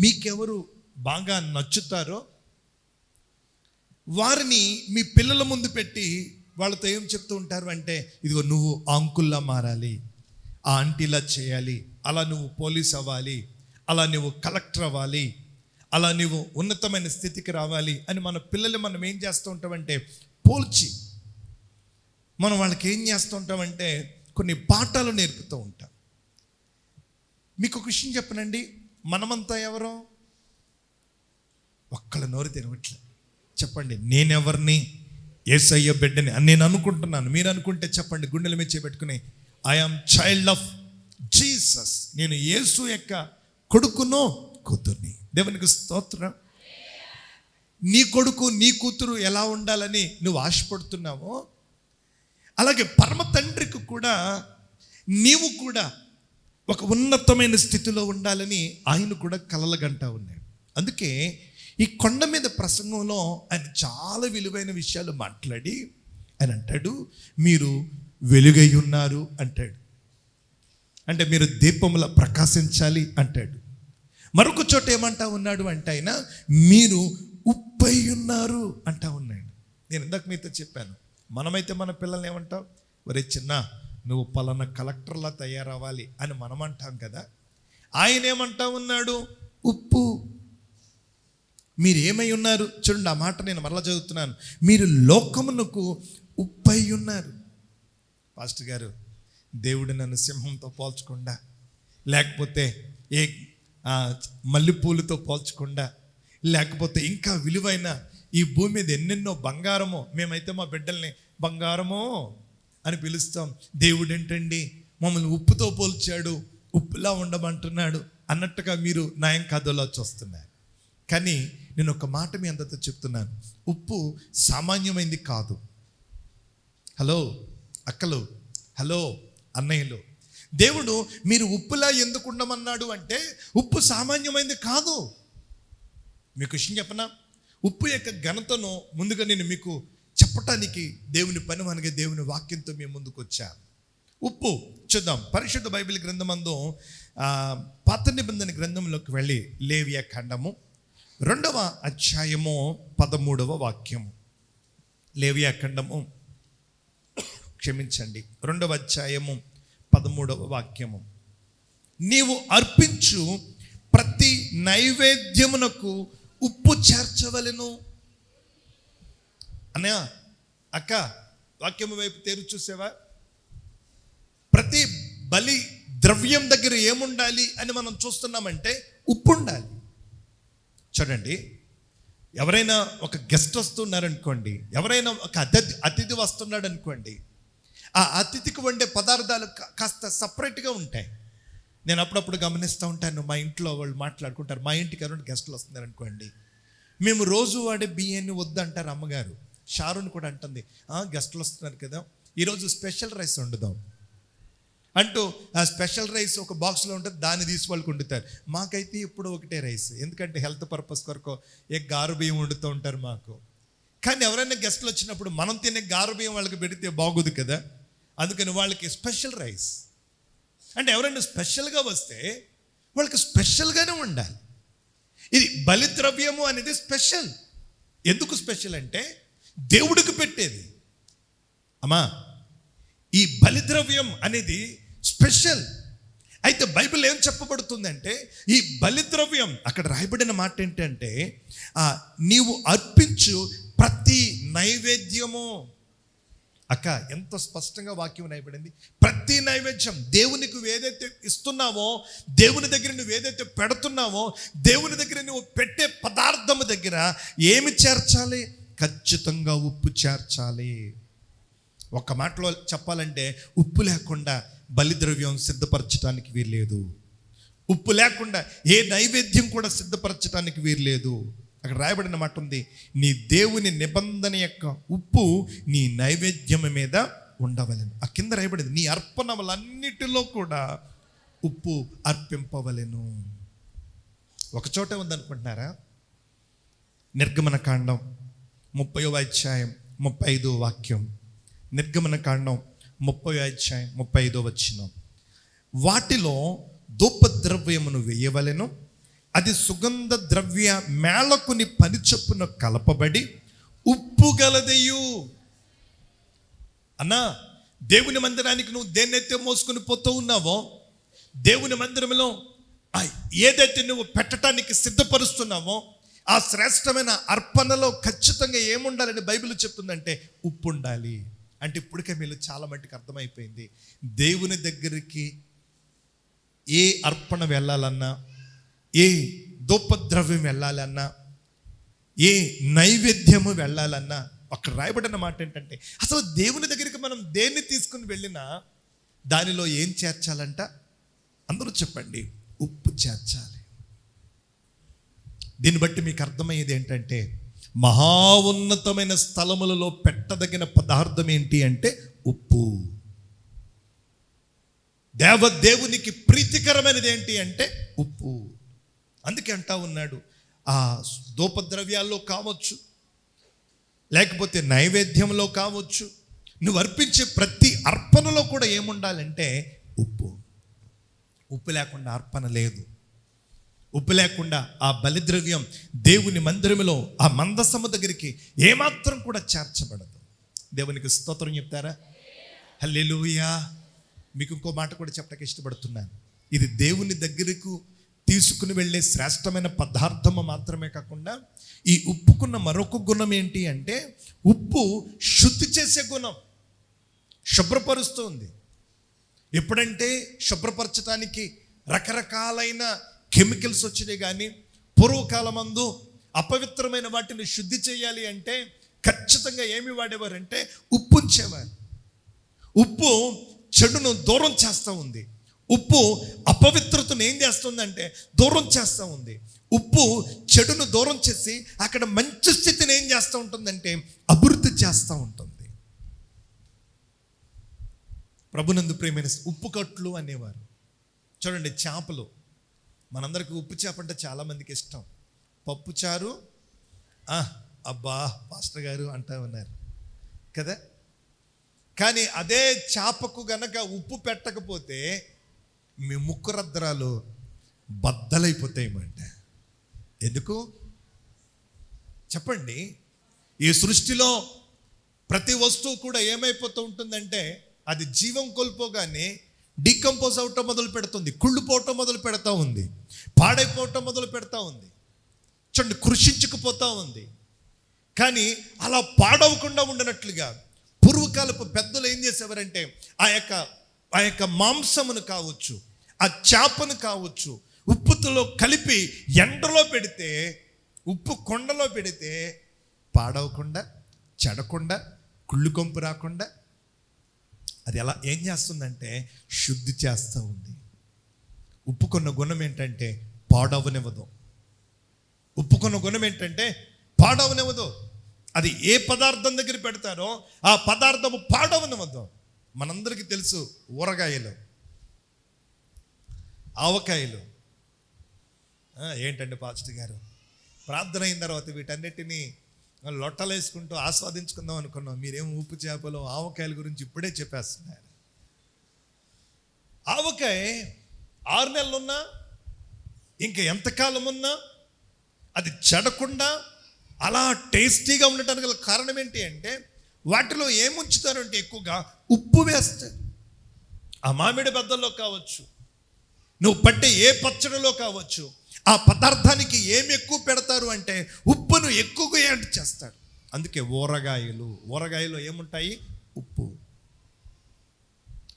మీకెవరు బాగా నచ్చుతారో వారిని మీ పిల్లల ముందు పెట్టి వాళ్ళతో ఏం చెప్తూ ఉంటారు అంటే ఇదిగో నువ్వు అంకుల్లా మారాలి ఆ ఆంటీలా చేయాలి అలా నువ్వు పోలీస్ అవ్వాలి అలా నువ్వు కలెక్టర్ అవ్వాలి అలా నువ్వు ఉన్నతమైన స్థితికి రావాలి అని మన పిల్లలు మనం ఏం చేస్తూ ఉంటామంటే పోల్చి మనం వాళ్ళకి ఏం చేస్తూ ఉంటామంటే కొన్ని పాఠాలు నేర్పుతూ ఉంటాం. మీకు ఒక విషయం చెప్పనండి మనమంతా ఎవరో? ఒక్కళ్ళ నోరు తినవట్లే చెప్పండి నేనెవరిని? ఏసయ్య బిడ్డని అని నేను అనుకుంటున్నాను. మీరు అనుకుంటే చెప్పండి గుండెల మీద చేపెట్టుకుని I am child of Jesus నేను యేసు యొక్క కొడుకును కూతుర్ని. దేవునికి స్తోత్రం. నీ కొడుకు నీ కూతురు ఎలా ఉండాలని నువ్వు ఆశపడుతున్నావో అలాగే పరమ తండ్రికి కూడా నీవు కూడా ఒక ఉన్నతమైన స్థితిలో ఉండాలని ఆయన కూడా కలలగంటా ఉన్నాడు. అందుకే ఈ కొండ మీద ప్రసంగంలో ఆయన చాలా విలువైన విషయాలు మాట్లాడి ఆయన అంటాడు మీరు వెలుగై ఉన్నారు అంటాడు. అంటే మీరు దీపముల ప్రకాశించాలి అంటాడు. మరొక చోట ఏమంటా ఉన్నాడు అంటే ఆయన మీరు ఉప్పై ఉన్నారు అంటా ఉన్నాడు. నేను ఇందాక మీతో చెప్పాను మనమైతే మన పిల్లల్ని ఏమంటాం? వరే చిన్న నువ్వు పలానా కలెక్టర్లా తయారవ్వాలి అని మనం అంటాం కదా. ఆయన ఏమంటా ఉన్నాడు? ఉప్పు. మీరు ఏమై ఉన్నారు? చూడండి ఆ మాట నేను మరలా చదువుతున్నాను. మీరు లోకమునకు ఉప్పై ఉన్నారు. పాస్టర్ గారు దేవుడు నన్ను సింహంతో పోల్చకుండా లేకపోతే ఏ మల్లెపూలతో పోల్చకుండా లేకపోతే ఇంకా విలువైన ఈ భూమి మీద ఎన్నెన్నో బంగారమో మేమైతే మా బిడ్డల్ని బంగారమో అని పిలుస్తాం. దేవుడు ఏంటండి మమ్మల్ని ఉప్పుతో పోల్చాడు ఉప్పులా ఉండమంటున్నాడు అన్నట్టుగా మీరు నాయం కథలో చూస్తున్నారు. కానీ నేను ఒక మాట మీ అందరితో చెప్తున్నాను. ఉప్పు సామాన్యమైంది కాదు. హలో అక్కలు హలో అన్నయ్యలు. దేవుడు మీరు ఉప్పులా ఎందుకు ఉండమన్నాడు అంటే ఉప్పు సామాన్యమైంది కాదు. మీకు విషయం చెప్పనా? ఉప్పు యొక్క ఘనతను ముందుగా నేను మీకు చెప్పటానికి దేవుని పని మనకి దేవుని వాక్యంతో మేము ముందుకు వచ్చా. ఉప్పు చూద్దాం. పరిశుద్ధ బైబిల్ గ్రంథమందు పాత నిబంధన గ్రంథంలోకి వెళ్ళి లేవియా ఖండము. రెండవ అధ్యాయము పదమూడవ వాక్యము లేవియా ఖండము. క్షమించండి. రెండవ అధ్యాయము పదమూడవ వాక్యము. నీవు అర్పించు ప్రతి నైవేద్యమునకు ఉప్పు చేర్చవలెను. అన్నయ్య అక్క వాక్యము వైపు తేరు చూసేవా? ప్రతి బలి ద్రవ్యం దగ్గర ఏముండాలి అని మనం చూస్తున్నామంటే ఉప్పు ఉండాలి చూడండి ఎవరైనా ఒక గెస్ట్ వస్తున్నారనుకోండి ఎవరైనా ఒక అతిథి అతిథి వస్తున్నాడు అనుకోండి ఆ అతిథికి వండే పదార్థాలు కా- కాస్త సపరేట్గా ఉంటాయి. నేను అప్పుడప్పుడు గమనిస్తూ ఉంటాను మా ఇంట్లో వాళ్ళు మాట్లాడుకుంటారు మా ఇంటికి ఎవరైనా గెస్టులు వస్తున్నారు అనుకోండి మేము రోజు వాడే బియ్యాన్ని వద్దంటారు అమ్మగారు. షారుని కూడా అంటుంది. "ఆ, వస్తున్నారు కదా ఈరోజు స్పెషల్ రైస్ వండుదాం. అంటూ ఆ స్పెషల్ రైస్ ఒక బాక్స్లో ఉంటుంది దాన్ని తీసి వాళ్ళకి వండుతారు. మాకైతే ఇప్పుడు ఒకటే రైస్ ఎందుకంటే హెల్త్ పర్పస్ కొరకు ఏ గారు బియ్యం వండుతూ ఉంటారు మాకు. కానీ ఎవరైనా గెస్ట్లు వచ్చినప్పుడు మనం తినే గారు బియ్యం వాళ్ళకి పెడితే బాగోదు కదా అందుకని వాళ్ళకి స్పెషల్ రైస్. అంటే ఎవరైనా స్పెషల్గా వస్తే వాళ్ళకి స్పెషల్గానే ఉండాలి ఇది బలిద్రవ్యము అనేది స్పెషల్. ఎందుకు స్పెషల్ అంటే దేవుడికి పెట్టేది. అమ్మా ఈ బలిద్రవ్యం అనేది స్పెషల్. అయితే బైబిల్ ఏం చెప్పబడుతుందంటే ఈ బలిద్రవ్యం అక్కడ రాయబడిన మాట ఏంటంటే నీవు అర్పించు ప్రతి నైవేద్యము. అక్క ఎంత స్పష్టంగా వాక్యం రాయబడింది. ప్రతి నైవేద్యం దేవునికి ఏదైతే ఇస్తున్నావో దేవుని దగ్గర నువ్వు ఏదైతే పెడుతున్నావో దేవుని దగ్గర నువ్వు పెట్టే పదార్థము దగ్గర ఏమి చేర్చాలి? ఖచ్చితంగా ఉప్పు చేర్చాలి. ఒక మాటలో చెప్పాలంటే ఉప్పు లేకుండా బలిద్రవ్యం సిద్ధపరచడానికి వీర్లేదు ఉప్పు లేకుండా ఏ నైవేద్యం కూడా సిద్ధపరచడానికి వీర్లేదు అక్కడ రాయబడిన మాట ఉంది నీ దేవుని నిబంధన యొక్క ఉప్పు నీ నైవేద్యం మీద ఉండవలెను. ఆ కింద రాయబడింది నీ అర్పణములన్నిటిలో కూడా ఉప్పు అర్పింపవలెను. ఒకచోటే ఉందనుకుంటున్నారా? నిర్గమన కాండం ముప్పయో అధ్యాయం ముప్పై ఐదో వాక్యం. నిర్గమన కాండం ముప్పై అధ్యాయం ముప్పై ఐదో వచ్చిన వాటిలో ధూపద్రవ్యమును వేయవలెను అది సుగంధ ద్రవ్య మేళకుని పనిచొప్పున కలపబడి ఉప్పు గలదయు. అన్నా దేవుని మందిరానికి నువ్వు దేన్నైతే మోసుకుని పోతూ ఉన్నావో దేవుని మందిరంలో ఏదైతే నువ్వు పెట్టడానికి సిద్ధపరుస్తున్నావో ఆ శ్రేష్టమైన అర్పణలో ఖచ్చితంగా ఏముండాలని బైబిల్ చెప్తుందంటే ఉప్పు ఉండాలి అంటే ఇప్పటికే మీరు చాలా మట్టుకు అర్థమైపోయింది. దేవుని దగ్గరికి ఏ అర్పణ వెళ్ళాలన్నా ఏ దూపద్రవ్యం వెళ్ళాలన్నా ఏ నైవేద్యము వెళ్ళాలన్నా అక్కడ రాయబడిన మాట ఏంటంటే అసలు దేవుని దగ్గరికి మనం దేన్ని తీసుకుని వెళ్ళినా దానిలో ఏం చేర్చాలంట? అందరూ చెప్పండి ఉప్పు చేర్చాలి. దీన్ని బట్టి మీకు అర్థమయ్యేది ఏంటంటే మహా ఉన్నతమైన స్థలములలో పెట్టదగిన పదార్థం ఏంటి అంటే ఉప్పు. దేవ దేవునికి ప్రీతికరమైనది ఏంటి అంటే ఉప్పు. అందుకే అంటా ఉన్నాడు ఆ దూపద్రవ్యాల్లో కావచ్చు లేకపోతే నైవేద్యంలో కావచ్చు నువ్వు అర్పించే ప్రతి అర్పణలో కూడా ఏముండాలంటే ఉప్పు. ఉప్పు లేకుండా అర్పణ లేదు. ఉప్పు లేకుండా ఆ బలిద్రవ్యం దేవుని మందిరములో ఆ మందసము దగ్గరికి ఏమాత్రం కూడా చేర్చబడదు. దేవునికి స్తోత్రం చెప్తారా? హల్లెలూయా. మీకు ఇంకో మాట కూడా చెప్పడానికి ఇష్టపడుతున్నాను. ఇది దేవుని దగ్గరకు తీసుకుని వెళ్ళే శ్రేష్టమైన పదార్థము మాత్రమే కాకుండా ఈ ఉప్పుకున్న మరొక గుణం ఏంటి అంటే ఉప్పు శుద్ధి చేసే గుణం శుభ్రపరుస్తుంది. ఎప్పుడంటే శుభ్రపరచడానికి రకరకాలైన కెమికల్స్ వచ్చినాయి కానీ పూర్వకాలమందు అపవిత్రమైన వాటిని శుద్ధి చేయాలి అంటే ఖచ్చితంగా ఏమి వాడేవారంటే ఉప్పు ఉంచేవారు. ఉప్పు చెడును దూరం చేస్తూ ఉంది. ఉప్పు అపవిత్రతను ఏం చేస్తుందంటే దూరం చేస్తూ ఉంది. ఉప్పు చెడును దూరం చేసి అక్కడ మంచి స్థితిని ఏం చేస్తూ ఉంటుందంటే అభివృద్ధి చేస్తూ ఉంటుంది. ప్రభునందు ప్రేమైన ఉప్పు కట్లు అనేవారు. చూడండి చేపలు. మనందరికి ఉప్పు చేప అంటే చాలామందికి ఇష్టం. పప్పు చారు అబ్బా పాస్టర్ గారు అంటా ఉన్నారు. కదా? కానీ అదే చేపకు గనక ఉప్పు పెట్టకపోతే మీ ముక్కురద్రాలు బద్దలైపోతాయమంట. ఎందుకు? చెప్పండి. ఈ సృష్టిలో ప్రతి వస్తువు కూడా ఏమైపోతూ ఉంటుందంటే అది జీవం కోల్పోగానే డీకంపోజ్ అవటం మొదలు పెడుతుంది కుళ్ళిపోవటం మొదలు పెడతా ఉంది పాడైపోవటం మొదలు పెడతా ఉంది చూడండి కృషించుకుపోతా ఉంది. కానీ అలా పాడవకుండా ఉండనట్లుగా పూర్వకాలపు పెద్దలు ఏం చేసేవారంటే ఆ యొక్క ఆ యొక్క మాంసమును కావచ్చు ఆ చేపను కావచ్చు ఉప్పుతో కలిపి ఎండలో పెడితే ఉప్పు కొండలో పెడితే పాడవకుండా చెడకుండా కుళ్ళు కొంపు రాకుండా అది ఎలా ఏం చేస్తుందంటే శుద్ధి చేస్తూ ఉంది. ఉప్పుకున్న గుణం ఏంటంటే పాడవనివ్వదు. ఉప్పుకున్న గుణం ఏంటంటే పాడవనివ్వదు. అది ఏ పదార్థం దగ్గర పెడతారో ఆ పదార్థము పాడవనివ్వదు. మనందరికీ తెలుసు ఊరగాయలు. ఆవకాయలు. ఏంటంటే ఏంటండి పాస్టర్ గారు? ప్రార్థన అయిన తర్వాత వీటన్నిటినీ లొట్టలేసుకుంటూ ఆస్వాదించుకుందాం అనుకున్నాం. మీరేం ఉప్పు చేపలు ఆవకాయల గురించి ఇప్పుడే చెప్పేస్తున్నారు ఆవకాయ ఆరు నెలలున్నా ఇంకా ఎంతకాలం ఉన్నా అది చెడకుండా అలా టేస్టీగా ఉండటానికి గల కారణం ఏంటి అంటే వాటిలో ఏముంచుతారంటే ఎక్కువగా ఉప్పు వేస్తారు. ఆ మామిడి బద్దల్లో కావచ్చు నువ్వు పట్టే ఏ పచ్చడిలో కావచ్చు ఆ పదార్థానికి ఏమి ఎక్కువ పెడతారు అంటే ఉప్పును ఎక్కువగా యాడ్ చేస్తాడు అందుకే ఊరగాయలు. ఊరగాయలు ఏముంటాయి? ఉప్పు.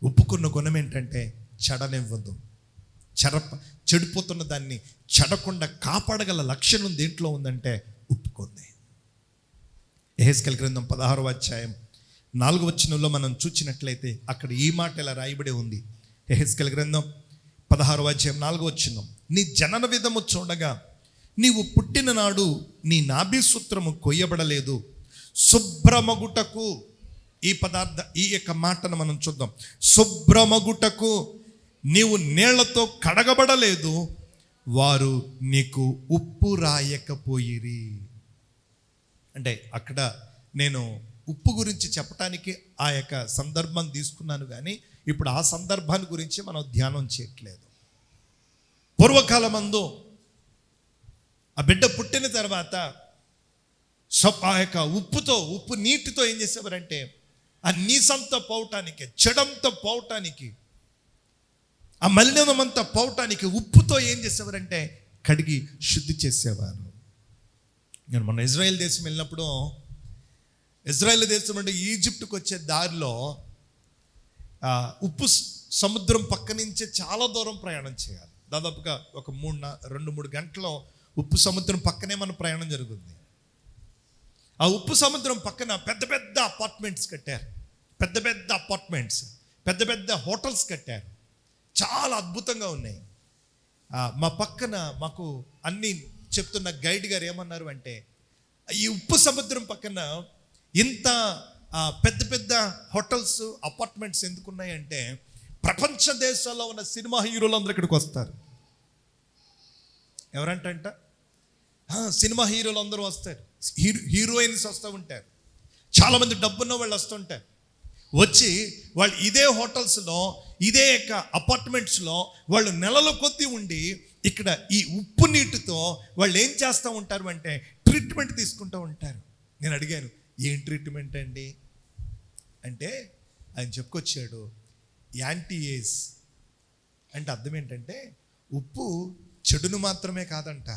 ఉప్పుకున్న గుణం ఏంటంటే చెడనివ్వదు. చెడ చెడిపోతున్న దాన్ని చెడకుండా కాపాడగల లక్షణం దేంట్లో ఉందంటే ఉప్పుకుంది. ఎహెస్కెల్ గ్రంథం పదహారవ అధ్యాయం నాలుగు వచనంలో మనం చూచినట్లయితే అక్కడ ఈ మాట ఇలా రాయబడి ఉంది. ఎహెస్కెల్ గ్రంథం పదహారవ అధ్యాయం నాలుగు వచనం. నీ జనన విధము చూడగా నీవు పుట్టిన నాడు నీ నాభిసూత్రము కొయ్యబడలేదు. శుభ్రమగుటకు ఈ పదార్థ ఈ యొక్క మాటను మనం చూద్దాం. శుభ్రమగుటకు నీవు నీళ్ళతో కడగబడలేదు. వారు నీకు ఉప్పు రాయకపోయిరి. అంటే అక్కడ నేను ఉప్పు గురించి చెప్పటానికి ఆ యొక్క సందర్భం తీసుకున్నాను కానీ ఇప్పుడు ఆ సందర్భాన్ని గురించి మనం ధ్యానం చేయట్లేదు. పూర్వకాలమందు ఆ బిడ్డ పుట్టిన తర్వాత ఆ యొక్క ఉప్పుతో ఉప్పు నీటితో ఏం చేసేవారంటే ఆ నీసంతా పోవటానికి చెడంతో పోవటానికి ఆ మలినమంతా పోవటానికి ఉప్పుతో ఏం చేసేవారంటే కడిగి శుద్ధి చేసేవారు. నేను మొన్న ఇజ్రాయెల్ దేశం వెళ్ళినప్పుడు ఇజ్రాయెల్ దేశం అంటే ఈజిప్ట్కి వచ్చే దారిలో ఉప్పు సముద్రం పక్క నుంచే చాలా దూరం ప్రయాణం చేయాలి. దాదాపుగా ఒక మూడు రెండు మూడు గంటల్లో ఉప్పు సముద్రం పక్కనే మన ప్రయాణం జరుగుతుంది. ఆ ఉప్పు సముద్రం పక్కన పెద్ద పెద్ద అపార్ట్మెంట్స్ కట్టారు. పెద్ద పెద్ద అపార్ట్మెంట్స్ పెద్ద పెద్ద హోటల్స్ కట్టారు. చాలా అద్భుతంగా ఉన్నాయి. మా పక్కన మాకు అన్ని చెప్తున్న గైడ్ గారు ఏమన్నారు అంటే ఈ ఉప్పు సముద్రం పక్కన ఇంత పెద్ద పెద్ద హోటల్స్ అపార్ట్మెంట్స్ ఎందుకున్నాయంటే ప్రపంచ దేశాల్లో ఉన్న సినిమా హీరోలు అందరు ఇక్కడికి వస్తారు. ఎవరంటంట? సినిమా హీరోలు అందరూ వస్తారు. హీరో హీరోయిన్స్ వస్తూ ఉంటారు. చాలామంది డబ్బున్న వాళ్ళు వస్తుంటారు వచ్చి వాళ్ళు ఇదే హోటల్స్లో ఇదే యొక్క అపార్ట్మెంట్స్లో వాళ్ళు నెలల కొద్దీ ఉండి ఇక్కడ ఈ ఉప్పు నీటితో వాళ్ళు ఏం చేస్తూ ఉంటారు అంటే ట్రీట్మెంట్ తీసుకుంటూ ఉంటారు. నేను అడిగాను ఏం ట్రీట్మెంట్ అండి? అంటే ఆయన చెప్పుకొచ్చాడు యాంటీఏజ్ అంటే అర్థం ఏంటంటే ఉప్పు చెడును మాత్రమే కాదంట.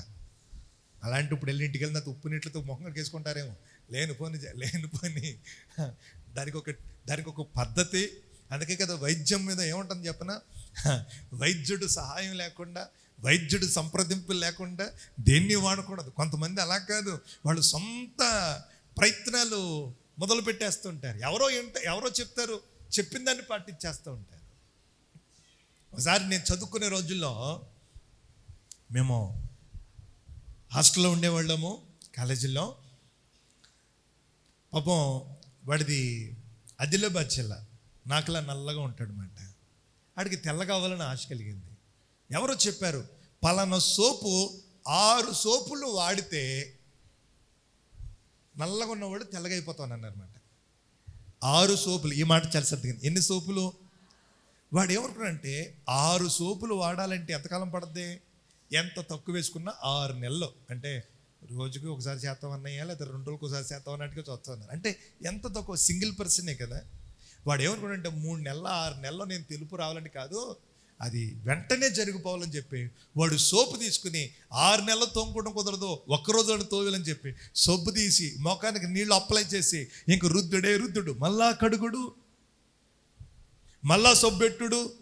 అలాంటి ఇప్పుడు వెళ్ళి ఇంటికి వెళ్ళిన ఉప్పు నీటితో మొహం వేసుకుంటారేమో లేని పోని లేని పోని. దానికి ఒక దానికి ఒక పద్ధతి. అందుకే కదా వైద్యం మీద ఏముంటుంది చెప్పన? వైద్యుడు సహాయం లేకుండా వైద్యుడు సంప్రదింపులు లేకుండా దేన్ని వాడకూడదు. కొంతమంది అలా కాదు. వాళ్ళు సొంత ప్రయత్నాలు మొదలు పెట్టేస్తుంటారు. ఎవరో ఏంట ఎవరో చెప్తారు. చెప్పిన దాన్ని పాటించేస్తూ ఉంటారు. ఒకసారి నేను చదువుకునే రోజుల్లో మేము హాస్టల్లో ఉండేవాళ్ళము కాలేజీలో పాపం వాడిది ఆదిలాబాద్ జిల్లా. నాకులా నల్లగా ఉంటాడు అనమాట ఆడికి తెల్ల కావాలని ఆశ కలిగింది. ఎవరో చెప్పారు పలానా సోపు ఆరు సోపులు వాడితే నల్లగా ఉన్నవాడు తెల్లగా అయిపోతాను అన్నారన్నమాట. ఆరు సోపులు ఈ మాట చాలా సర్దిగింది ఎన్ని సోపులు? వాడు ఏమనుకున్నాడంటే ఆరు సోపులు వాడాలంటే ఎంతకాలం పడుద్ది? ఎంత తక్కువ వేసుకున్నా ఆరు నెలలు. అంటే రోజుకి ఒకసారి శాతం అన్నయ్య లేదా రెండు రోజులకు ఒకసారి శాతం అన్నట్టుగా చూస్తున్నారు. అంటే ఎంత తక్కువ? సింగిల్ పర్సనే కదా. వాడు ఏమనుకున్నాడంటే మూడు నెలల ఆరు నెలల్లో నేను తెలుపు రావాలని కాదు అది వెంటనే జరిగిపోవాలని చెప్పి వాడు సోపు తీసుకుని ఆరు నెలలు తోముకోవడం కుదరదు ఒక్కరోజు తోవాలని చెప్పి సోపు తీసి మొఖానికి నీళ్ళు అప్లై చేసి ఇంక రుద్దుడే రుద్దుడు మళ్ళా కడుగుడు మళ్ళా సొబ్బెట్టుడు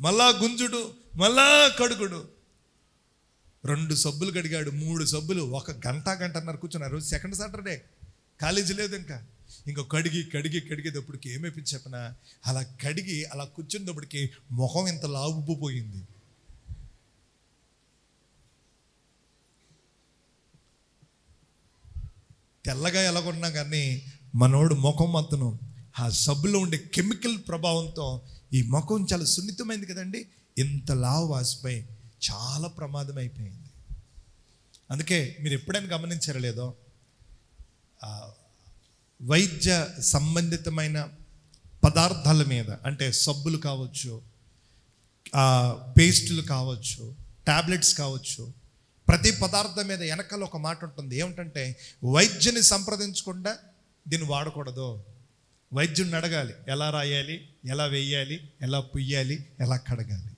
మళ్ళా గుంజుడు మళ్ళా కడుగుడు. రెండు సబ్బులు కడిగాడు మూడు సబ్బులు ఒక గంట గంటన్నర కూర్చున్నారు రోజు సెకండ్ సాటర్డే కాలేజీ లేదు ఇంకా. ఇంకా కడిగి కడిగి కడిగేటప్పటికి ఏమైపోయింది చెప్పనా? అలా కడిగి అలా కూర్చున్నప్పటికి ముఖం ఇంత లావుపోయింది తెల్లగా ఎలాగొన్నా కానీ మనోడు ముఖం అతను ఆ సబ్బులో ఉండే కెమికల్ ప్రభావంతో ఈ ముఖం చాలా సున్నితమైంది కదండి. ఇంత లావు వాసిపోయి చాలా ప్రమాదం అయిపోయింది అందుకే మీరు ఎప్పుడైనా గమనించారో లేదో వైద్య సంబంధితమైన పదార్థాల మీద అంటే సబ్బులు కావచ్చు పేస్టులు కావచ్చు టాబ్లెట్స్ కావచ్చు ప్రతి పదార్థం మీద వెనకాల ఒక మాట ఉంటుంది. ఏమిటంటే వైద్యుని సంప్రదించకుండా దీన్ని వాడకూడదు. వైద్యుని అడగాలి ఎలా రాయాలి ఎలా వేయాలి ఎలా పుయ్యాలి ఎలా కడగాలి.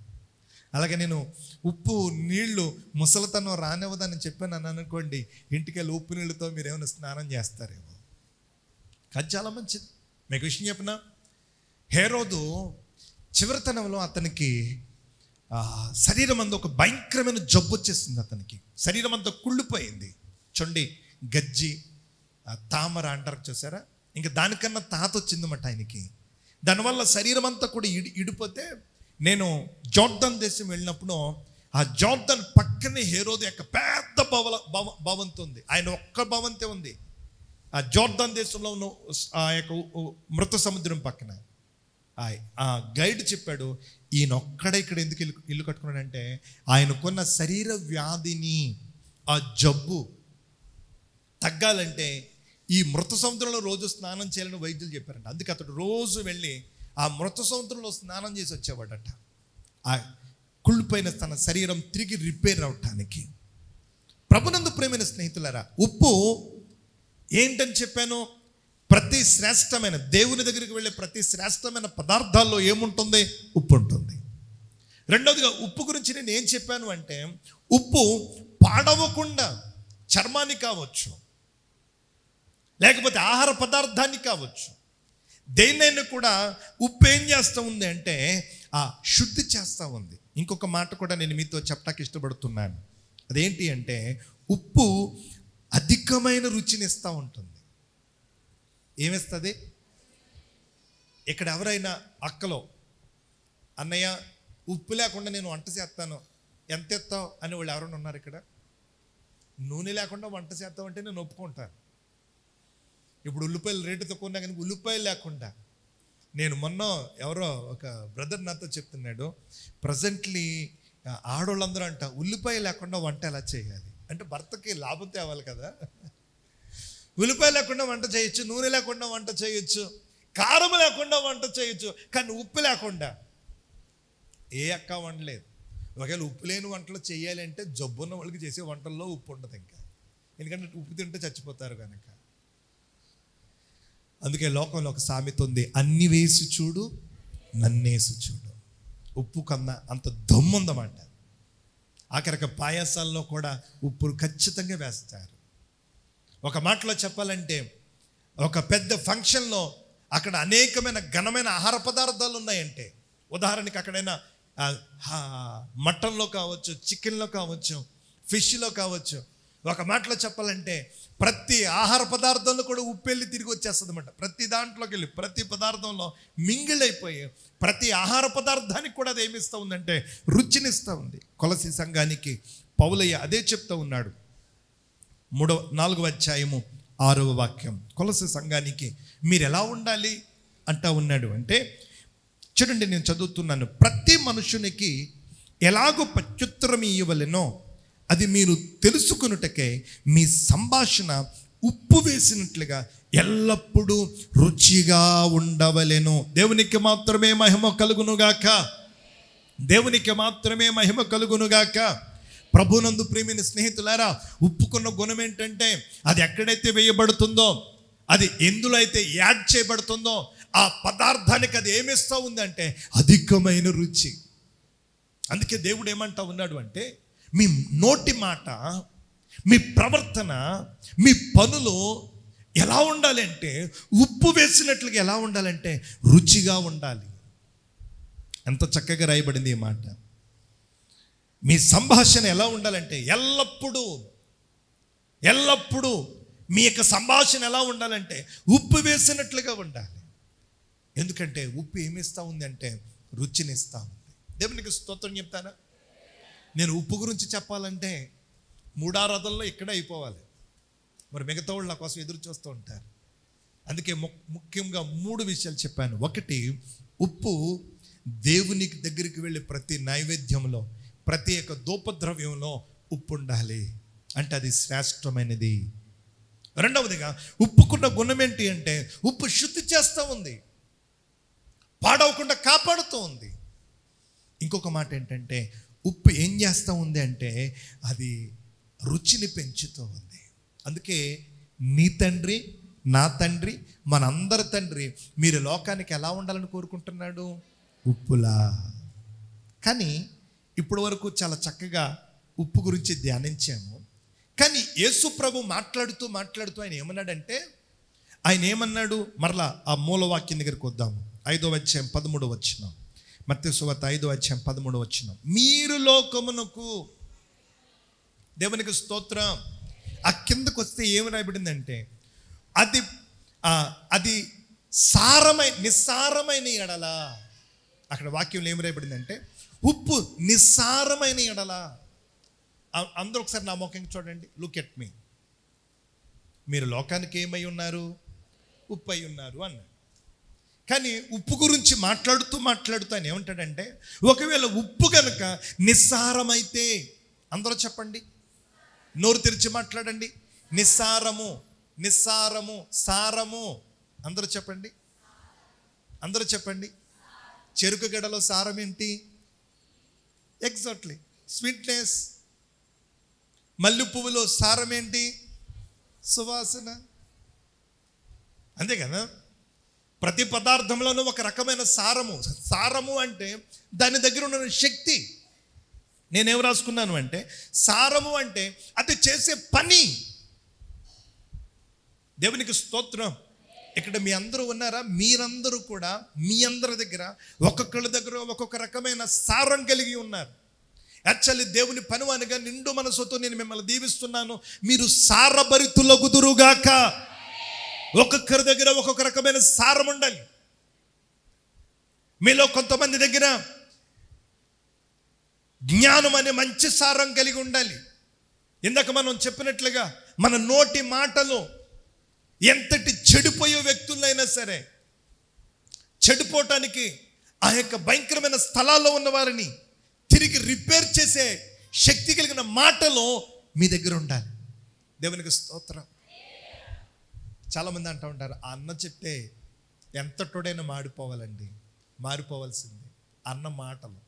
అలాగే నేను ఉప్పు నీళ్ళు ముసలితనం రానివ్వదని చెప్పాను అని అనుకోండి ఇంటికి వెళ్ళి ఉప్పు నీళ్ళతో మీరు ఏమైనా స్నానం చేస్తారేమో. అది చాలా మంచిది. మీకు విషయం చెప్పిన? హేరోదు చివరితనంలో అతనికి శరీరం అంతా ఒక భయంకరమైన జబ్బు వచ్చేసింది అతనికి. శరీరం అంతా కుళ్ళిపోయింది. చూడండి గజ్జి తామర అంటారు చూసారా? ఇంకా దానికన్నా తాత వచ్చిందన్నమాట ఆయనకి. దానివల్ల శరీరం అంతా కూడా ఇడి ఇడిపోతే నేను జోర్దన్ దేశం వెళ్ళినప్పుడు ఆ జోర్దన్ పక్కనే హేరోదు యొక్క పెద్ద భవల భవ భవంతి ఉంది. ఆయన ఒక్క భవంతే ఉంది. ఆ జోర్దన్ దేశంలో ఉన్న ఆ యొక్క మృత సముద్రం పక్కన. ఆ గైడ్ చెప్పాడు ఈయన ఒక్కడే ఇక్కడ ఎందుకు ఇల్లు ఇల్లు కట్టుకున్నాడంటే ఆయనకున్న శరీర వ్యాధిని ఆ జబ్బు తగ్గాలంటే ఈ మృత సముద్రంలో రోజు స్నానం చేయాలని వైద్యులు చెప్పారంట. అందుకే అతడు రోజు వెళ్ళి ఆ మృత సముద్రంలో స్నానం చేసి వచ్చేవాడట. ఆ కుళ్ళిపోయిన తన శరీరం తిరిగి రిపేర్ అవటానికి. ప్రభునందు ప్రేమైన స్నేహితులారా ఉప్పు ఏంటని చెప్పాను? ప్రతి శ్రేష్టమైన దేవుని దగ్గరికి వెళ్ళే ప్రతి శ్రేష్టమైన పదార్థాల్లో ఏముంటుంది? ఉప్పు ఉంటుంది. రెండవదిగా ఉప్పు గురించి నేను ఏం చెప్పాను అంటే ఉప్పు పాడవకుండా చర్మాన్ని కావచ్చు లేకపోతే ఆహార పదార్థాన్ని కావచ్చు దేన్నైనా కూడా ఉప్పు ఏం చేస్తూ ఉంది అంటే ఆ శుద్ధి చేస్తూ ఉంది. ఇంకొక మాట కూడా నేను మీతో చెప్పడానికి ఇష్టపడుతున్నాను. అదేంటి అంటే ఉప్పు అధికమైన రుచిని ఇస్తూ ఉంటుంది. ఏమిస్తుంది? ఇక్కడ ఎవరైనా అక్కలో అన్నయ్య ఉప్పు లేకుండా నేను వంట చేస్తాను. ఎంత ఎత్తావు అని వాళ్ళు ఎవరైనా ఉన్నారు ఇక్కడ? నూనె లేకుండా వంట చేస్తావు అంటే నేను ఒప్పుకుంటాను. ఇప్పుడు ఉల్లిపాయలు రేటు తక్కువ కానీ ఉల్లిపాయలు లేకుండా. నేను మొన్న ఎవరో ఒక బ్రదర్ నాతో చెప్తున్నాడు ప్రజెంట్లీ ఆడవాళ్ళందరూ అంట ఉల్లిపాయ లేకుండా వంట ఎలా చేయాలి? అంటే భర్తకి లాభం తేవాలి కదా. ఉల్లిపాయ లేకుండా వంట చేయొచ్చు నూనె లేకుండా వంట చేయొచ్చు కారం లేకుండా వంట చేయొచ్చు కానీ ఉప్పు లేకుండా. ఏ అక్క వండలేదు. ఒకవేళ ఉప్పు లేని వంటలు చేయాలి అంటే జబ్బున్న వాళ్ళకి చేసే వంటల్లో ఉప్పు ఉండదు ఇంకా. ఎందుకంటే ఉప్పు తింటే చచ్చిపోతారు కనుక. అందుకే లోకంలో ఒక సామెత ఉంది అన్ని వేసి చూడు నన్నేసి చూడు. ఉప్పు కన్నా అంత దమ్ముందన్నమాట ఆఖరికి పాయసాల్లో కూడా ఉప్పు ఖచ్చితంగా వేస్తారు. ఒక మాటలో చెప్పాలంటే ఒక పెద్ద ఫంక్షన్లో అక్కడ అనేకమైన ఘనమైన ఆహార పదార్థాలు ఉన్నాయంటే ఉదాహరణకి అక్కడైనా మటన్లో కావచ్చు చికెన్లో కావచ్చు ఫిష్లో కావచ్చు ఒక మాటలో చెప్పాలంటే ప్రతి ఆహార పదార్థంలో కూడా ఉప్పు వెళ్ళి తిరిగి వచ్చేస్తుంది అనమాట ప్రతి దాంట్లోకి వెళ్ళి ప్రతి పదార్థంలో మింగిల్ అయిపోయి ప్రతి ఆహార పదార్థానికి కూడా అది ఏమిస్తూ ఉందంటే రుచినిస్తూ ఉంది. కొలసి సంఘానికి పౌలయ్య అదే చెప్తూ ఉన్నాడు. మూడవ నాలుగవ అధ్యాయము ఆరవ వాక్యం. కొలసి సంఘానికి మీరు ఎలా ఉండాలి అంటా ఉన్నాడు అంటే చూడండి నేను చదువుతున్నాను. ప్రతి మనుషునికి ఎలాగో ప్రత్యుత్తరం ఇవ్వలేనో అది మీరు తెలుసుకున్నటకే మీ సంభాషణ ఉప్పు వేసినట్లుగా ఎల్లప్పుడూ రుచిగా ఉండవలెను. దేవునికి మాత్రమే మహిమ కలుగునుగాక. దేవునికి మాత్రమే మహిమ కలుగునుగాక. ప్రభునందు ప్రేమిని స్నేహితులారా ఉప్పుకున్న గుణం ఏంటంటే అది ఎక్కడైతే వేయబడుతుందో అది ఎందులో అయితే యాడ్ చేయబడుతుందో ఆ పదార్థానికి అది ఏమిస్తూ ఉందంటే అధికమైన రుచి. అందుకే దేవుడు ఏమంటా ఉన్నాడు అంటే మీ నోటి మాట మీ ప్రవర్తన మీ పనులు ఎలా ఉండాలి అంటే ఉప్పు వేసినట్లుగా ఎలా ఉండాలంటే రుచిగా ఉండాలి. ఎంత చక్కగా రాయబడింది ఈ మాట. మీ సంభాషణ ఎలా ఉండాలంటే ఎల్లప్పుడూ ఎల్లప్పుడూ మీ యొక్క సంభాషణ ఎలా ఉండాలంటే ఉప్పు వేసినట్లుగా ఉండాలి. ఎందుకంటే ఉప్పు ఏమిస్తూ ఉంది అంటే రుచినిస్తూ ఉంది. దేవునికి స్తోత్రం చెప్తానా నేను ఉప్పు గురించి చెప్పాలంటే మూడారాధనలో ఇక్కడే అయిపోవాలి. మరి మిగతా వాళ్ళు నా కోసం ఎదురు చూస్తూ ఉంటారు. అందుకే ము- ముఖ్యంగా మూడు విషయాలు చెప్పాను. ఒకటి ఉప్పు దేవునికి దగ్గరికి వెళ్ళే ప్రతి నైవేద్యంలో ప్రతి ఒక్క ధూపద్రవ్యంలో ఉప్పు ఉండాలి. అంటే అది శ్రేష్టమైనది. రెండవదిగా ఉప్పుకున్న గుణం ఏంటి అంటే ఉప్పు శుద్ధి చేస్తూ ఉంది. పాడవకుండా కాపాడుతూ ఉంది. ఇంకొక మాట ఏంటంటే ఉప్పు ఏం చేస్తూ ఉంది అంటే అది రుచిని పెంచుతూ ఉంది. అందుకే నీ తండ్రి నా తండ్రి మనందరి తండ్రి మీరు లోకానికి ఎలా ఉండాలని కోరుకుంటున్నాడు? ఉప్పులా. కానీ ఇప్పటి వరకు చాలా చక్కగా ఉప్పు గురించి ధ్యానించాము. కానీ యేసు ప్రభు మాట్లాడుతూ మాట్లాడుతూ ఆయన ఏమన్నాడంటే ఆయన ఏమన్నాడు? మరలా ఆ మూలవాక్యం దగ్గరికి వద్దాము. ఐదో వచ్చాం పదమూడో వచ్చినాం మత్స్య ఐదో అధ్యాయం పదమూడు వచ్చిన మీరు లోకమునకు దేవునికి స్తోత్రం. ఆ కిందకు వస్తే ఏమి రాయబడిందంటే అది అది సారమై నిస్సారమైన ఎడల. అక్కడ వాక్యంలో ఏమి రాయబడిందంటే ఉప్పు నిస్సారమైన ఎడల. అందరూ ఒకసారి నా ముఖం చూడండి. లుక్ ఎట్ మీ మీరు లోకానికి ఏమై ఉన్నారు? ఉప్పు అయి ఉన్నారు అన్నాడు. కానీ ఉప్పు గురించి మాట్లాడుతూ మాట్లాడుతూ ఆయన ఏమంటాడంటే ఒకవేళ ఉప్పు కనుక నిస్సారమైతే అందరూ చెప్పండి. నోరు తెరిచి మాట్లాడండి. నిస్సారము నిస్సారము సారము. అందరూ చెప్పండి. అందరూ చెప్పండి. చెరుకు గడలో సారం ఏంటి? ఎగ్జాక్ట్లీ స్వీట్నెస్ మల్లె పువ్వులో సారం ఏంటి? సువాసన. అంతే కదా? ప్రతి పదార్థంలోనూ ఒక రకమైన సారము. సారము అంటే దాని దగ్గర ఉన్న శక్తి. నేనేం రాసుకున్నాను అంటే సారము అంటే అది చేసే పని. దేవునికి స్తోత్రం. ఇక్కడ మీ అందరూ ఉన్నారా? మీరందరూ కూడా మీ అందరి దగ్గర ఒక్కొక్కళ్ళ దగ్గర ఒక్కొక్క రకమైన సారం కలిగి ఉన్నారు. యాక్చువల్లీ దేవుని పనివానిగా నిండు మనసుతో నేను మిమ్మల్ని దీవిస్తున్నాను. మీరు సారభరితులగుదురుగాక. ఒక్కొక్కరి దగ్గర ఒక్కొక్క రకమైన సారం ఉండాలి. మీలో కొంతమంది దగ్గర జ్ఞానం అనే మంచి సారం కలిగి ఉండాలి. ఇందాక మనం చెప్పినట్లుగా మన నోటి మాటలు ఎంతటి చెడిపోయే వ్యక్తులైనా సరే చెడిపోవటానికి ఆ యొక్క భయంకరమైన స్థలాల్లో ఉన్న వారిని తిరిగి రిపేర్ చేసే శక్తి కలిగిన మాటలు మీ దగ్గర ఉండాలి. దేవునికి స్తోత్రం. చాలామంది అంటూ ఉంటారు ఆ అన్న చెప్తే ఎంతటోడైనా మాడిపోవాలండి. మారిపోవాల్సింది అన్న మాటలు.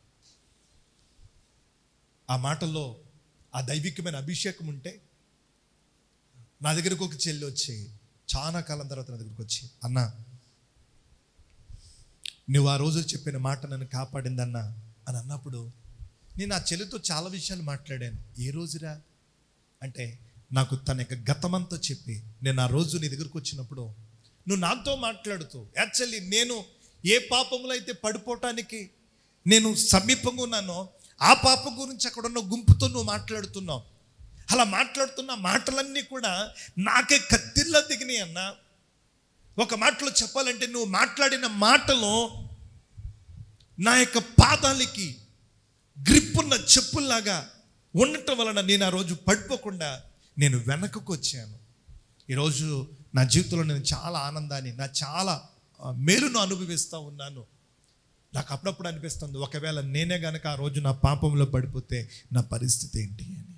ఆ మాటల్లో ఆ దైవికమైన అభిషేకం ఉంటే నా దగ్గరకు ఒక చెల్లి వచ్చి చాలా కాలం తర్వాత నా దగ్గరకు వచ్చి అన్న నువ్వు ఆ రోజు చెప్పిన మాట నన్ను కాపాడిందన్న అని అన్నప్పుడు నేను ఆ చెల్లితో చాలా విషయాలు మాట్లాడాను. ఏ రోజురా? అంటే నాకు తన యొక్క గతమంతా చెప్పి నేను ఆ రోజు నీ దగ్గరకు వచ్చినప్పుడు నువ్వు నాతో మాట్లాడుతూ యాక్చువల్లీ నేను ఏ పాపంలో అయితే పడిపోవటానికి నేను సమీపంగా ఉన్నానో ఆ పాపం గురించి అక్కడ ఉన్న గుంపుతో నువ్వు మాట్లాడుతున్నావు. అలా మాట్లాడుతున్న మాటలన్నీ కూడా నాకే కత్తిల్లో దిగినాయి అన్న. ఒక మాటలో చెప్పాలంటే నువ్వు మాట్లాడిన మాటలు నా యొక్క పాదాలకి గ్రిప్పున్న చెప్పుల్లాగా ఉండటం వలన నేను ఆ రోజు పడిపోకుండా నేను వెనకకు వచ్చాను. ఈరోజు నా జీవితంలో నేను చాలా ఆనందాన్ని నా చాలా మేలును అనుభవిస్తూ ఉన్నాను. నాకు అప్పుడప్పుడు అనిపిస్తుంది ఒకవేళ నేనే గనక ఆ రోజు నా పాపంలో పడిపోతే నా పరిస్థితి ఏంటి అని.